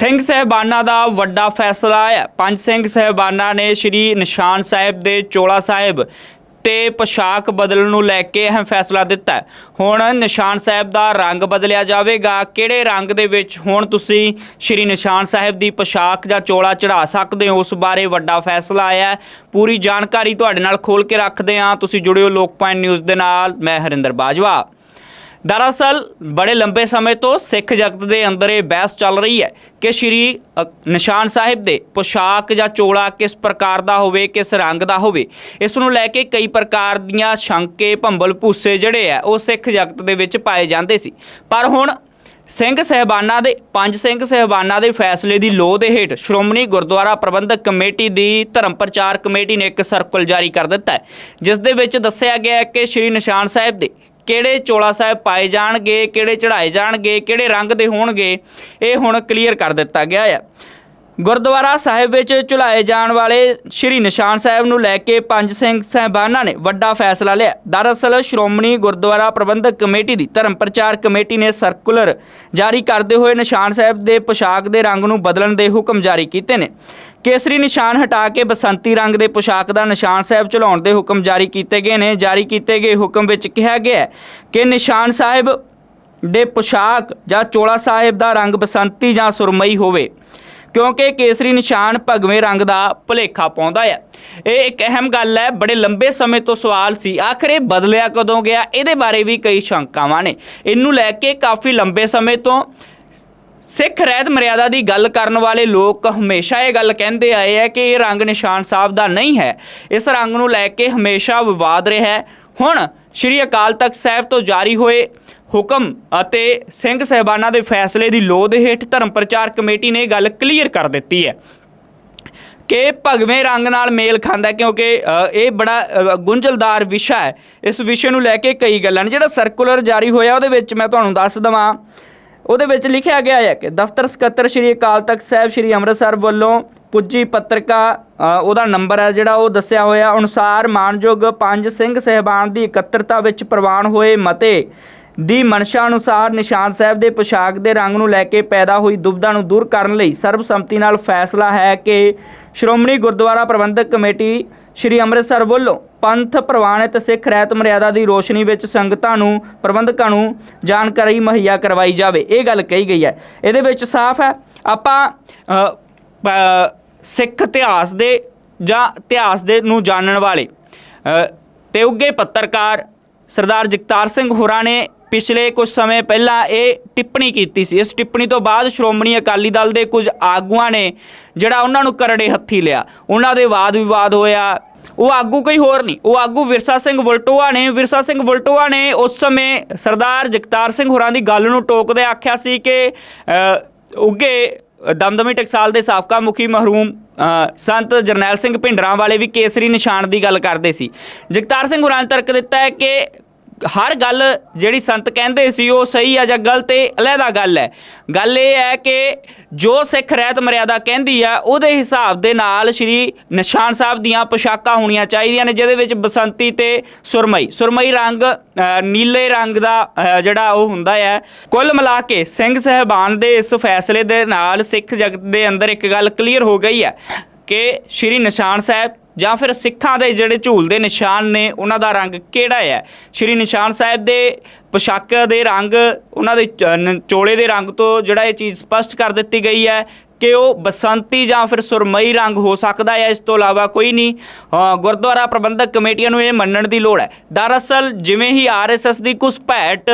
ਸਿੰਘ ਸਹਿਬਾਨਾਂ ਦਾ ਵੱਡਾ ਫੈਸਲਾ ਹੈ ਪੰਜ ਸਿੰਘ ਸਹਿਬਾਨਾਂ ਨੇ ਸ੍ਰੀ ਨਿਸ਼ਾਨ ਸਾਹਿਬ ਦੇ ਚੋਲਾ ਸਾਹਿਬ ਤੇ ਪੋਸ਼ਾਕ ਬਦਲਣ ਨੂੰ ਲੈ ਕੇ ਅਹਿਮ ਫੈਸਲਾ ਦਿੱਤਾ ਹੈ। ਹੁਣ ਨਿਸ਼ਾਨ ਸਾਹਿਬ ਦਾ ਰੰਗ ਬਦਲਿਆ ਜਾਵੇਗਾ। ਕਿਹੜੇ ਰੰਗ ਦੇ ਵਿੱਚ ਹੁਣ ਤੁਸੀਂ ਸ੍ਰੀ ਨਿਸ਼ਾਨ ਸਾਹਿਬ ਦੀ ਪੋਸ਼ਾਕ ਜਾਂ ਚੋਲਾ ਚੜਾ ਸਕਦੇ ਹੋ? ਉਸ ਬਾਰੇ ਵੱਡਾ ਫੈਸਲਾ ਆਇਆ ਪੂਰੀ ਜਾਣਕਾਰੀ ਤੁਹਾਡੇ ਨਾਲ ਖੋਲ ਕੇ ਰੱਖਦੇ ਹਾਂ। ਤੁਸੀਂ ਜੁੜਿਓ ਲੋਕ ਪੁਆਇੰਟ ਨਿਊਜ਼ ਦੇ ਨਾਲ। ਮੈਂ ਹਰਿੰਦਰ ਬਾਜਵਾ। ਦਰਅਸਲ, ਬੜੇ ਲੰਬੇ ਸਮੇਂ ਤੋਂ ਸਿੱਖ ਜਗਤ ਦੇ ਅੰਦਰ ਇਹ ਬਹਿਸ ਚੱਲ ਰਹੀ ਹੈ ਕਿ ਸ਼੍ਰੀ ਨਿਸ਼ਾਨ ਸਾਹਿਬ ਦੇ ਪੋਸ਼ਾਕ ਜਾਂ ਚੋਲਾ ਕਿਸ ਪ੍ਰਕਾਰ ਦਾ ਹੋਵੇ, ਕਿਸ ਰੰਗ ਦਾ ਹੋਵੇ, ਇਸ ਨੂੰ ਲੈ ਕੇ ਕਈ ਪ੍ਰਕਾਰ ਦੀਆਂ ਸ਼ੰਕੇ, ਭੰਬਲ ਭੂਸੇ ਜਿਹੜੇ ਆ, ਉਹ ਸਿੱਖ ਜਗਤ ਦੇ ਵਿੱਚ ਪਾਏ ਜਾਂਦੇ ਸੀ। ਪਰ ਹੁਣ ਸਿੰਘ ਸਹਿਬਾਨਾਂ ਦੇ, ਪੰਜ ਸਿੰਘ ਸਹਿਬਾਨਾਂ ਦੇ ਫੈਸਲੇ ਦੀ ਲੋਅ ਦੇ ਹੇਠ ਸ਼੍ਰੋਮਣੀ ਗੁਰਦੁਆਰਾ ਪ੍ਰਬੰਧਕ ਕਮੇਟੀ ਦੀ ਧਰਮ ਪ੍ਰਚਾਰ ਕਮੇਟੀ ਨੇ ਇੱਕ ਸਰਕਲ ਜਾਰੀ ਕਰ ਦਿੱਤਾ ਹੈ, ਜਿਸ ਦੇ ਵਿੱਚ ਦੱਸਿਆ ਗਿਆ ਹੈ ਕਿ ਸ਼੍ਰੀ ਨਿਸ਼ਾਨ ਸਾਹਿਬ ਦੇ ਕਿਹੜੇ ਚੋਲਾ ਸਾਹਿਬ ਪਾਏ ਜਾਣਗੇ, ਕਿਹੜੇ ਚੜਾਏ ਜਾਣਗੇ, ਕਿਹੜੇ ਰੰਗ ਦੇ ਹੋਣਗੇ, ਇਹ ਹੁਣ ਕਲੀਅਰ ਕਰ ਦਿੱਤਾ ਗਿਆ ਹੈ ਗੁਰਦੁਆਰਾ ਸਾਹਿਬ ਵਿੱਚ ਚੁਲਾਏ ਜਾਣ ਵਾਲੇ ਸ਼੍ਰੀ ਨਿਸ਼ਾਨ ਸਾਹਿਬ ਨੂੰ ਲੈ ਕੇ ਪੰਜ ਸਿੰਘ ਸਹਿਬਾਨਾਂ ਨੇ ਵੱਡਾ ਫੈਸਲਾ ਲਿਆ। ਦਰਅਸਲ ਸ਼੍ਰੋਮਣੀ ਗੁਰਦੁਆਰਾ ਪ੍ਰਬੰਧਕ ਕਮੇਟੀ ਦੀ ਧਰਮ ਪ੍ਰਚਾਰ ਕਮੇਟੀ ਨੇ ਸਰਕੂਲਰ ਜਾਰੀ ਕਰਦੇ ਹੋਏ ਨਿਸ਼ਾਨ ਸਾਹਿਬ ਦੇ ਪੋਸ਼ਾਕ ਦੇ ਰੰਗ ਨੂੰ ਬਦਲਣ ਦੇ ਹੁਕਮ ਜਾਰੀ ਕੀਤੇ ਨੇ। ਕੇਸਰੀ ਨਿਸ਼ਾਨ ਹਟਾ ਕੇ ਬਸੰਤੀ ਰੰਗ ਦੇ ਪੋਸ਼ਾਕ ਦਾ ਨਿਸ਼ਾਨ ਸਾਹਿਬ ਚਲਾਉਣ ਦੇ ਹੁਕਮ ਜਾਰੀ ਕੀਤੇ ਗਏ ਨੇ। ਜਾਰੀ ਕੀਤੇ ਗਏ ਹੁਕਮ ਵਿੱਚ ਕਿਹਾ ਗਿਆ ਕਿ ਨਿਸ਼ਾਨ ਸਾਹਿਬ ਦੇ ਪੋਸ਼ਾਕ ਜਾਂ ਚੋਲਾ ਸਾਹਿਬ ਦਾ ਰੰਗ ਬਸੰਤੀ ਜਾਂ ਸੁਰਮਈ ਹੋਵੇ। ਕਿਉਂਕਿ ਕੇਸਰੀ ਨਿਸ਼ਾਨ ਭਗਵੇਂ ਰੰਗ ਦਾ ਭੁਲੇਖਾ ਪਾਉਂਦਾ ਹੈ। ਇਹ ਇੱਕ ਅਹਿਮ ਗੱਲ ਹੈ, ਬੜੇ ਲੰਬੇ ਸਮੇਂ ਤੋਂ ਸਵਾਲ ਸੀ, ਆਖਰ ਇਹ ਬਦਲਿਆ ਕਦੋਂ ਗਿਆ? ਇਹਦੇ ਬਾਰੇ ਵੀ ਕਈ ਸ਼ੰਕਾਵਾਂ ਨੇ। ਇਹਨੂੰ ਲੈ ਕੇ ਕਾਫੀ ਲੰਬੇ ਸਮੇਂ ਤੋਂ ਸਿੱਖ ਰਹਿਤ ਮਰਿਆਦਾ ਦੀ ਗੱਲ ਕਰਨ ਵਾਲੇ ਲੋਕ ਹਮੇਸ਼ਾ ਇਹ ਗੱਲ ਕਹਿੰਦੇ ਆਏ ਹੈ ਕਿ ਇਹ ਰੰਗ ਨਿਸ਼ਾਨ ਸਾਹਿਬ ਦਾ ਨਹੀਂ ਹੈ। ਇਸ ਰੰਗ ਨੂੰ ਲੈ ਕੇ ਹਮੇਸ਼ਾ ਵਿਵਾਦ ਰਿਹਾ ਹੈ। ਹੁਣ ਸ਼੍ਰੀ ਅਕਾਲ ਤਖਤ ਸਾਹਿਬ ਤੋਂ ਜਾਰੀ ਹੋਏ ਹੁਕਮ ਅਤੇ ਸਿੰਘ ਸਹਿਬਾਨਾਂ ਦੇ ਫੈਸਲੇ ਦੀ ਲੋਹ ਹੇਠ ਧਰਮ ਪ੍ਰਚਾਰ ਕਮੇਟੀ ਨੇ ਇਹ ਗੱਲ ਕਲੀਅਰ ਕਰ ਦਿੱਤੀ ਹੈ ਕਿ ਭਗਵੇਂ ਰੰਗ ਨਾਲ ਮੇਲ ਖਾਂਦਾ ਕਿਉਂਕਿ ਇਹ ਬੜਾ ਗੁੰਝਲਦਾਰ ਵਿਸ਼ਾ ਹੈ। ਇਸ ਵਿਸ਼ੇ ਨੂੰ ਲੈ ਕੇ ਕਈ ਗੱਲਾਂ ਨੇ। ਜਿਹੜਾ ਸਰਕੂਲਰ ਜਾਰੀ ਹੋਇਆ ਉਹਦੇ ਵਿੱਚ ਮੈਂ ਤੁਹਾਨੂੰ ਦੱਸ ਦਵਾਂ। ਉਹਦੇ ਵਿੱਚ ਲਿਖਿਆ ਗਿਆ ਹੈ ਕਿ ਦਫ਼ਤਰ ਸਕੱਤਰ ਸ਼੍ਰੀ ਅਕਾਲ ਤਖਤ ਸਾਹਿਬ, ਸ਼੍ਰੀ ਅੰਮ੍ਰਿਤਸਰ ਵੱਲੋਂ ਪੁੱਜੀ ਪੱਤਰਕਾ ਉਹਦਾ ਨੰਬਰ ਹੈ ਜਿਹੜਾ ਉਹ ਦੱਸਿਆ ਹੋਇਆ। ਅਨੁਸਾਰ ਮਾਨਯੋਗ ਪੰਜ ਸਿੰਘ ਸਹਿਬਾਨ ਦੀ ਇਕੱਤਰਤਾ ਵਿੱਚ ਪ੍ਰਵਾਨ ਹੋਏ ਮਤੇ ਦੀ ਮਨਸ਼ਾ ਅਨੁਸਾਰ ਨਿਸ਼ਾਨ ਸਾਹਿਬ ਦੇ ਪੋਸ਼ਾਕ ਦੇ ਰੰਗ ਨੂੰ ਲੈ ਕੇ ਪੈਦਾ ਹੋਈ ਦੁਬਧਾ ਨੂੰ ਦੂਰ ਕਰਨ ਲਈ ਸਰਬਸੰਮਤੀ ਨਾਲ ਫੈਸਲਾ ਹੈ ਕਿ ਸ਼੍ਰੋਮਣੀ ਗੁਰਦੁਆਰਾ ਪ੍ਰਬੰਧਕ ਕਮੇਟੀ ਸ਼੍ਰੀ ਅੰਮ੍ਰਿਤਸਰ ਵੱਲੋਂ ਪੰਥ ਪ੍ਰਵਾਨਿਤ ਸਿੱਖ ਰਹਿਤ ਮਰਿਆਦਾ ਦੀ ਰੋਸ਼ਨੀ ਵਿੱਚ ਸੰਗਤਾਂ ਨੂੰ ਪ੍ਰਬੰਧਕਾਂ ਨੂੰ ਜਾਣਕਾਰੀ ਮੁਹੱਈਆ ਕਰਵਾਈ ਜਾਵੇ। ਇਹ ਗੱਲ ਕਹੀ ਗਈ ਹੈ। ਇਹਦੇ ਵਿੱਚ ਸਾਫ਼ ਹੈ ਆਪਾਂ ਸਿੱਖ ਇਤਿਹਾਸ ਦੇ ਜਾਂ ਇਤਿਹਾਸ ਦੇ ਨੂੰ ਜਾਣਨ ਵਾਲੇ ਅ, ਤੇ ਉੱਗੇ ਪੱਤਰਕਾਰ ਸਰਦਾਰ ਜਗਤਾਰ ਸਿੰਘ ਹੋਰਾਂ ਨੇ ਪਿਛਲੇ ਕੁਝ ਸਮੇਂ ਪਹਿਲਾਂ ਇਹ ਟਿੱਪਣੀ ਕੀਤੀ ਸੀ। ਇਸ ਟਿੱਪਣੀ ਤੋਂ ਬਾਅਦ ਸ਼੍ਰੋਮਣੀ ਅਕਾਲੀ ਦਲ ਦੇ ਕੁਝ ਆਗੂਆਂ ਨੇ ਜਿਹੜਾ ਉਹਨਾਂ ਨੂੰ ਕਰੜੇ ਹੱਥੀ ਲਿਆ। ਉਹਨਾਂ ਦੇ ਵਾਦ ਵਿਵਾਦ ਹੋਇਆ। ਉਹ ਆਗੂ ਕੋਈ ਹੋਰ ਨਹੀਂ। ਉਹ ਆਗੂ ਵਿਰਸਾ ਸਿੰਘ ਵਲਟੋਆ ਨੇ। ਵਿਰਸਾ ਸਿੰਘ ਵਲਟੋਆ ਨੇ ਉਸ ਸਮੇਂ ਸਰਦਾਰ ਜਗਤਾਰ ਸਿੰਘ ਹੋਰਾਂ ਦੀ ਗੱਲ ਨੂੰ ਟੋਕਦੇ ਆਖਿਆ ਸੀ ਕਿ ਅ, ਉੱਗੇ ਦਮਦਮੀ ਟਕਸਾਲ ਦੇ ਸਾਬਕਾ ਮੁਖੀ ਮਰਹੂਮ ਸੰਤ ਜਰਨੈਲ ਸਿੰਘ ਭਿੰਡਰਾਂ ਵਾਲੇ ਵੀ ਕੇਸਰੀ ਨਿਸ਼ਾਨ ਦੀ ਗੱਲ ਕਰਦੇ ਸੀ। ਜਗਤਾਰ ਸਿੰਘ ਹੋਰਾਂ ਨੇ ਤਰਕ ਦਿੱਤਾ ਹੈ ਕਿ ਹਰ ਗੱਲ ਜਿਹੜੀ ਸੰਤ ਕਹਿੰਦੇ ਸੀ ਉਹ ਸਹੀ ਆ ਜਾਂ ਗਲਤ, ਇਹ ਅਲੱਗਾ ਗੱਲ ਹੈ। ਗੱਲ ਇਹ ਹੈ ਕਿ ਜੋ ਸਿੱਖ ਰਹਿਤ ਮਰਿਆਦਾ ਕਹਿੰਦੀ ਆ, ਉਹਦੇ ਹਿਸਾਬ ਦੇ ਨਾਲ ਸ਼੍ਰੀ ਨਿਸ਼ਾਨ ਸਾਹਿਬ ਦੀਆਂ ਪੋਸ਼ਾਕਾਂ ਹੋਣੀਆਂ ਚਾਹੀਦੀਆਂ ਨੇ, ਜਿਹਦੇ ਵਿੱਚ ਬਸੰਤੀ ਤੇ ਸੁਰਮਈ ਸੁਰਮਈ ਰੰਗ ਨੀਲੇ ਰੰਗ ਦਾ ਜਿਹੜਾ ਉਹ ਹੁੰਦਾ ਹੈ ਕੁੱਲ ਮਿਲਾ ਕੇ ਸਿੰਘ ਸਹਿਬਾਨ ਦੇ ਇਸ ਫੈਸਲੇ ਦੇ ਨਾਲ ਸਿੱਖ ਜਗਤ ਦੇ ਅੰਦਰ ਇੱਕ ਗੱਲ ਕਲੀਅਰ ਹੋ ਗਈ ਹੈ ਕਿ ਸ਼੍ਰੀ ਨਿਸ਼ਾਨ ਸਾਹਿਬ ਜਾਂ ਫਿਰ ਸਿੱਖਾਂ ਦੇ ਜਿਹੜੇ ਝੂਲ ਦੇ ਨਿਸ਼ਾਨ ਨੇ, ਉਹਨਾਂ ਦਾ ਰੰਗ ਕਿਹੜਾ ਹੈ? ਸ਼੍ਰੀ ਨਿਸ਼ਾਨ ਸਾਹਿਬ ਦੇ ਪੋਸ਼ਾਕ ਦੇ ਰੰਗ, ਉਹਨਾਂ ਦੇ ਚ- ਨ- ਚੋਲੇ ਦੇ ਰੰਗ ਤੋਂ ਜਿਹੜਾ ਇਹ ਚੀਜ਼ ਸਪਸ਼ਟ ਕਰ ਦਿੱਤੀ ਗਈ ਹੈ ਕਿ ਉਹ ਬਸੰਤੀ ਜਾਂ ਫਿਰ ਸੁਰਮਈ ਰੰਗ ਹੋ ਸਕਦਾ ਹੈ। ਇਸ ਤੋਂ ਇਲਾਵਾ ਕੋਈ ਨਹੀਂ। ਗੁਰਦੁਆਰਾ ਪ੍ਰਬੰਧਕ ਕਮੇਟੀਆਂ ਨੂੰ ਇਹ ਮੰਨਣ ਦੀ ਲੋੜ ਹੈ। ਦਰਅਸਲ, ਜਿਵੇਂ ਹੀ ਆਰਐਸਐਸ ਦੀ ਘੁਸਪੈਠ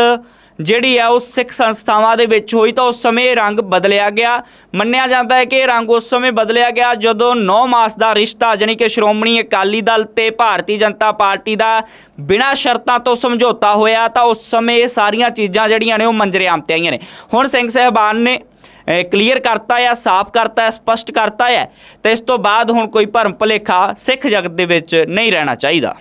ਜਿਹੜੀ ਆ, ਉਹ ਸਿੱਖ ਸੰਸਥਾਵਾਂ ਦੇ ਵਿੱਚ ਹੋਈ ਤਾਂ ਉਸ ਸਮੇਂ ਇਹ ਰੰਗ ਬਦਲਿਆ ਗਿਆ। ਮੰਨਿਆ ਜਾਂਦਾ ਹੈ ਕਿ ਇਹ ਰੰਗ ਉਸ ਸਮੇਂ ਬਦਲਿਆ ਗਿਆ ਜਦੋਂ 9 ਮਾਸ ਦਾ ਰਿਸ਼ਤਾ, ਜਾਣੀ ਕਿ ਸ਼੍ਰੋਮਣੀ ਅਕਾਲੀ ਦਲ ਤੇ ਭਾਰਤੀ ਜਨਤਾ ਪਾਰਟੀ ਦਾ ਬਿਨਾਂ ਸ਼ਰਤਾਂ ਤੋਂ ਸਮਝੌਤਾ ਹੋਇਆ, ਤਾਂ ਉਸ ਸਮੇਂ ਇਹ ਸਾਰੀਆਂ ਚੀਜ਼ਾਂ ਜਿਹੜੀਆਂ ਨੇ, ਉਹ ਮੰਜਰੇ ਤੇ ਆਈਆਂ ਨੇ। ਹੁਣ ਸਿੰਘ ਸਹਿਬਾਨ ਨੇ ਕਲੀਅਰ ਕਰਤਾ ਹੈ ਸਾਫ਼ ਕਰਤਾ ਹੈ ਸਪਸ਼ਟ ਕਰਤਾ ਹੈ ਤੇ ਇਸ ਤੋਂ ਬਾਅਦ ਹੁਣ ਕੋਈ ਭਰਮ ਭੁਲੇਖਾ ਸਿੱਖ ਜਗਤ ਦੇ ਵਿੱਚ ਨਹੀਂ ਰਹਿਣਾ ਚਾਹੀਦਾ।